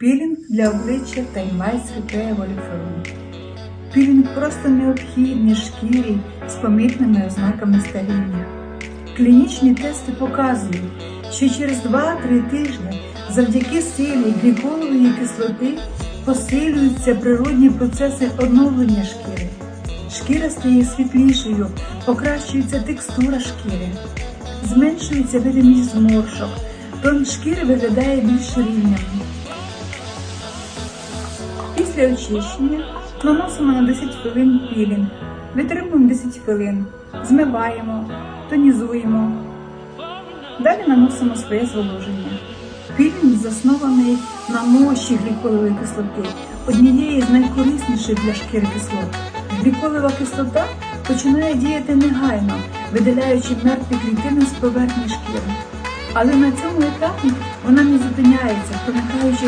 Пілінг для обличчя Таймайс Repair Воліферум. Пілінг просто необхідний шкірі з помітними ознаками старіння. Клінічні тести показують, що через 2-3 тижні завдяки силі гліколової кислоти посилюються природні процеси оновлення шкіри. Шкіра стає світлішою, покращується текстура шкіри, зменшується видимість зморшок, тон шкіри виглядає більш рівним. Після очищення наносимо на 10 хвилин пілінг, витримуємо 10 хвилин, змиваємо, тонізуємо. Далі наносимо своє зволоження. Пілінг заснований на мощі гліколової кислоти, однієї з найкорисніших для шкіри кислот. Гліколова кислота починає діяти негайно, видаляючи мертві клітини з поверхні шкіри. Але на цьому етапі вона не зупиняється, проникаючи